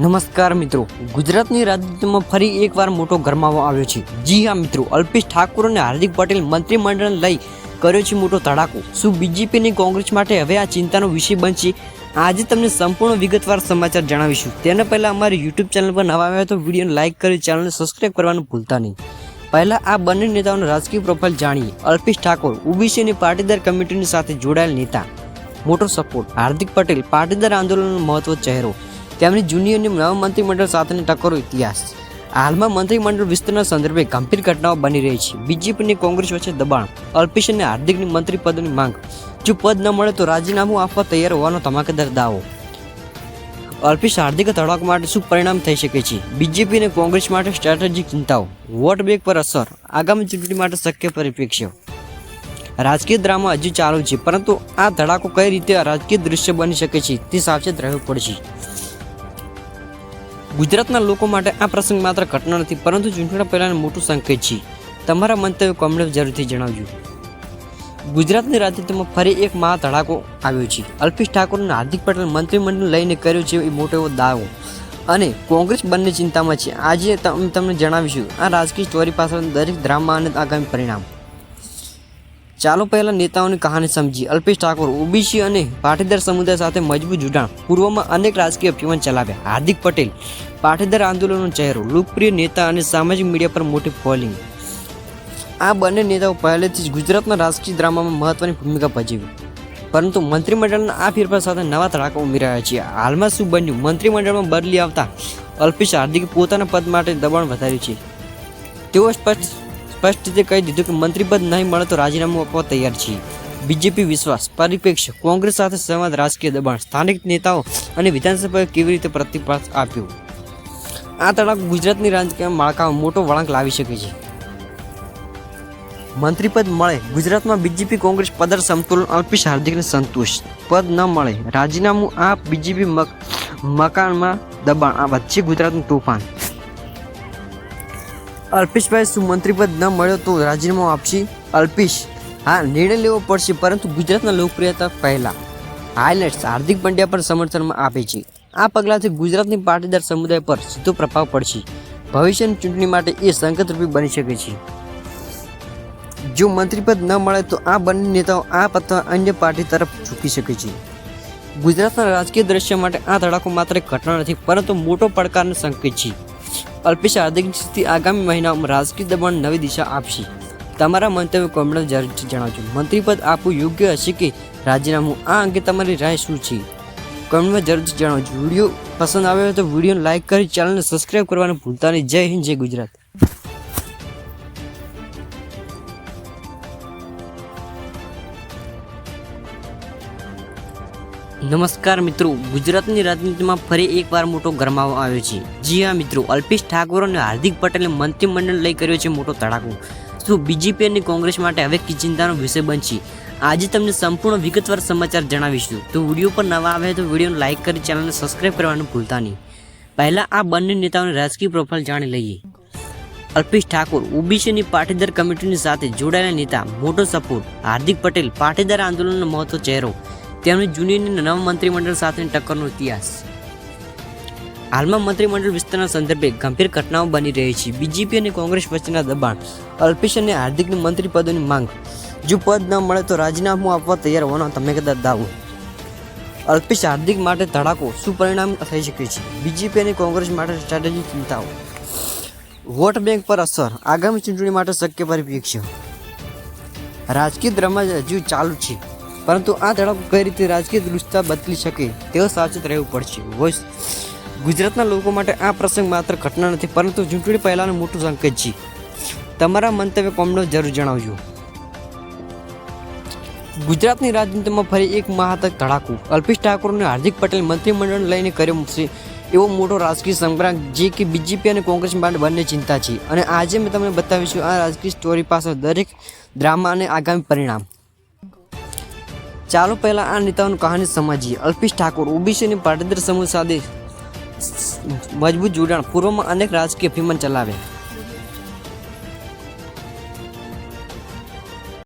નમસ્કાર મિત્રો, ગુજરાતની રાજનીતિમાં ફરી એકવાર મોટો ગરમાવો આવ્યો છે. જી હા મિત્રો, અલ્પેશ ઠાકોર અને હાર્દિક પટેલ મંત્રીમંડળ લઈ કર્યો છે મોટો ધડાકો શું બીજેપીની કોંગ્રેસ માટે હવે આ ચિંતાનો વિષય બનશે? આજે તમને સંપૂર્ણ વિગતવાર સમાચાર જણાવીશું. તેના પહેલાં અમારી યુટ્યુબ ચેનલ પર નવા આવ્યા તો વિડીયોને લાઇક કરી, ચેનલને સબસ્ક્રાઇબ કરવાનું ભૂલતા નહીં. પહેલાં આ બંને નેતાઓનો રાજકીય પ્રોફાઇલ જાણીએ. અલ્પેશ ઠાકોર ઓબીસીની પાટીદાર કમિટીની સાથે જોડાયેલ નેતા. મોટો સપોર્ટ. હાર્દિક પટેલ, પાટીદાર આંદોલનનો મહત્વ ચહેરો. તેમની જૂની અને નવા મંત્રીમંડળ સાથેની ટક્કરો ઇતિહાસ હાલમાં મંત્રીમંડળ વિસ્તરના સંદર્ભે ગંભીર ઘટનાઓ બની રહી છે. બીજેપી અને કોંગ્રેસ વચ્ચે દબાણ, અલ્પેશ અને હાર્દિકની મંત્રી પદની માંગ. જો પદ ન મળે તો રાજીનામું આપવા તૈયાર હોવાનો ધમાકેદાર દાવો. અલ્પેશ હાર્દિક તડાક માટે શું પરિણામ થઈ શકે છે? બીજેપી અને કોંગ્રેસ માટે સ્ટ્રેટેજિક ચિંતાઓ. વોટ બેંક પર અસર. આગામી ચૂંટણી માટે શક્ય પરિપ્રેક્ષ્ય. રાજકીય ડ્રામા હજુ ચાલુ છે, પરંતુ આ ધડાકો કઈ રીતે રાજકીય દૃશ્ય બની શકે છે તે સાવચેત રહેવું પડશે. ગુજરાતના લોકો માટે આ પ્રસંગ માત્ર ઘટના નથી, પરંતુ ચૂંટણી પહેલાંનું મોટું સંકેત છે. તમારા મંતવ્ય કોમેન્ટ જરૂરથી જણાવજો. ગુજરાતની રાજનીતિમાં ફરી એક મહા ધડાકો આવ્યો છે. અલ્પેશ ઠાકોરને હાર્દિક પટેલ મંત્રીમંડળ લઈને કર્યો છે એ મોટો દાવો. અને કોંગ્રેસ બંને ચિંતામાં છે. આજે તમ- તમને જણાવીશું, આ રાજકીય સ્ટોરી પાછળ દરેક ડ્રામા અને આગામી પરિણામ. ચાલો પહેલા નેતાઓની કહાની સમજી અલ્પેશ ઠાકોર, ઓબીસી અને પાટીદાર સમુદાય સાથે મજબૂત જોડાણ. પૂર્વમાં અનેક રાજકીય અભિયાન ચલાવ્યા. હાર્દિક પટેલ, પાટીદાર આંદોલનનો ચહેરો, લોકપ્રિય નેતા અને સામાજિક મીડિયા પર મોટી ફોલોઈંગ. આ બંને નેતાઓ પહેલેથી જ ગુજરાતના રાજકીય ડ્રામામાં મહત્વની ભૂમિકા ભજવી. પરંતુ મંત્રીમંડળના આ ફેરફાર સાથે નવા ધડાકા ઉમેરાયા છે. હાલમાં શું બન્યું? મંત્રીમંડળમાં બદલી આવતા અલ્પેશ હાર્દિકે પોતાના પદ માટે દબાણ વધાર્યું છે. તેઓ સ્પષ્ટ સ્પષ્ટ રીતે કહી દીધું કે મંત્રીપદ નહીં મળે તો રાજીનામું આપવા તૈયાર છે બીજેપી વિશ્વાસ પરિપ્રેક્ષ્ય કોંગ્રેસ સાથે સંવાદ, રાજકીય દબાણ, સ્થાનિક નેતાઓ અને વિધાનસભાએ કેવી રીતે પ્રતિભાસ આપ્યો? આ તળાવ ગુજરાતની રાજકીય માળખામાં મોટો વળાંક લાવી શકે છે. મંત્રીપદ મળે, ગુજરાતમાં બીજેપી કોંગ્રેસ પદર સમતુલન અલ્પેશ હાર્દિકને સંતોષ. પદ ન મળે, રાજીનામું આ બીજેપી મકાનમાં દબાણ, આ વચ્ચે ગુજરાતનું તોફાન. અલ્પેશભાઈ શું મંત્રીપદ ન મળ્યો તો રાજીનામું આપશે અલ્પેશ. હા, નિર્ણય લેવો પડશે, પરંતુ ગુજરાતના લોકપ્રિયતા પહેલાં. હાઇલાઇટ્સ હાર્દિક પંડ્યા પણ સમર્થનમાં આપે છે. આ પગલાંથી ગુજરાતની પાટીદાર સમુદાય પર સીધો પ્રભાવ પડશે. ભવિષ્યની ચૂંટણી માટે એ સંકટરૂપી બની શકે છે. જો મંત્રીપદ ન મળે તો આ બંને નેતાઓ આ અથવા અન્ય પાર્ટી તરફ ઝૂકી શકે છે. ગુજરાતના રાજકીય દ્રશ્ય માટે આ ધડાકો માત્ર ઘટના નથી, પરંતુ મોટો પડકારનો સંકેત છે. અલ્પેશ સ્થિતિ આગામી મહિનાઓમાં રાજકીય દબાણ નવી દિશા આપશે. તમારા મંતવ્ય કોમેન્ટ જરૂરથી જણાવજો. મંત્રીપદ આપવું યોગ્ય હશે કે રાજીનામું? આ અંગે તમારી રાય શું છે? કોમેન્ટમાં જરૂરથી જણાવજો. વીડિયો પસંદ આવ્યો તો વિડીયોને લાઇક કરી, ચેનલને સબસ્ક્રાઇબ કરવાનું ભૂલતા નહીં. જય હિન્દ, જય ગુજરાત. નમસ્કાર મિત્રો, ગુજરાતની રાજનીતિમાં ફરી એકવાર મોટો ગરમાવો આવ્યો છે. જી હા મિત્રો, અલ્પેશ ઠાકોર અને હાર્દિક પટેલે મંત્રીમંડળ લઈ કર્યો છે મોટો તડાકો. શું બીજેપી અને કોંગ્રેસ માટે હવે ચિંતાનો વિષય બનશે? આજે તમને સંપૂર્ણ વિગતવાર સમાચાર જણાવીશું. તો વીડિયો પર નવા આવે તો વિડીયોને લાઇક કરી, ચેનલને સબસ્ક્રાઇબ કરવાનું ભૂલતા નહીં. પહેલાં આ બંને નેતાઓની રાજકીય પ્રોફાઇલ જાણી લઈએ. અલ્પેશ ઠાકોર, ઓબીસીની પાટીદાર કમિટીની સાથે જોડાયેલા નેતા, મોટો સપોર્ટ. હાર્દિક પટેલ, પાટીદાર આંદોલનનો મહત્વ ચહેરો. તેમની જૂની નવા મંત્રીમંડળ સાથેની ટક્કરનો ઇતિહાસ. હાલમાં મંત્રીમંડળ વિસ્તારના સંદર્ભે ગંભીર ઘટનાઓ બની રહી છે. બીજેપી અને કોંગ્રેસ વચ્ચેના દબાણ, અલ્પેશ અને હાર્દિકની મંત્રી પદોની માંગ. જો પદ ન મળે તો રાજીનામું આપવા તૈયાર હોવાનો તમે કદાચ દાવો. અલ્પેશ હાર્દિક માટે ધડાકો શું પરિણામ થઈ શકે છે. બીજેપી અને કોંગ્રેસ માટે સ્ટ્રેટેજી ચિંતાઓ. વોટ બેંક પર અસર, આગામી ચૂંટણી માટે શક્ય પરિપ્રેક્ષ્ય. રાજકીય દ્રમજ હજુ ચાલુ છે. પરંતુ આ ધડાકો કઈ રીતે રાજકીય દૃષ્ટતા બદલી શકે તેઓ સાવચેત રહેવું પડશે. વોઇસ ગુજરાતના લોકો માટે આ પ્રસંગ માત્ર ઘટના નથી, પરંતુ ચૂંટણી પહેલાંનું મોટું સંકેત છે. તમારા મંતવ્ય કોમેન્ટ જરૂર જણાવજો. ગુજરાતની રાજનીતિમાં ફરી એક મહાતક ધડાકો. અલ્પેશ ઠાકોરને હાર્દિક પટેલ મંત્રીમંડળ લઈને કર્યો છે એવો મોટો રાજકીય સંગ્રામ, જે કે બીજેપી અને કોંગ્રેસ માટે બંને ચિંતા છે. અને આજે મેં તમને બતાવીશું આ રાજકીય સ્ટોરી પાછળ દરેક ડ્રામા અને આગામી પરિણામ. ચાલો પહેલા આ નેતાઓની કહાની સમજીએ. અલ્પેશ ઠાકોર ઓબીસીની પાટીદાર સમૂહ સાથે મજબૂત જોડાણ. પૂર્વમાં અનેક રાજકીય અભિમાન ચલાવ્યા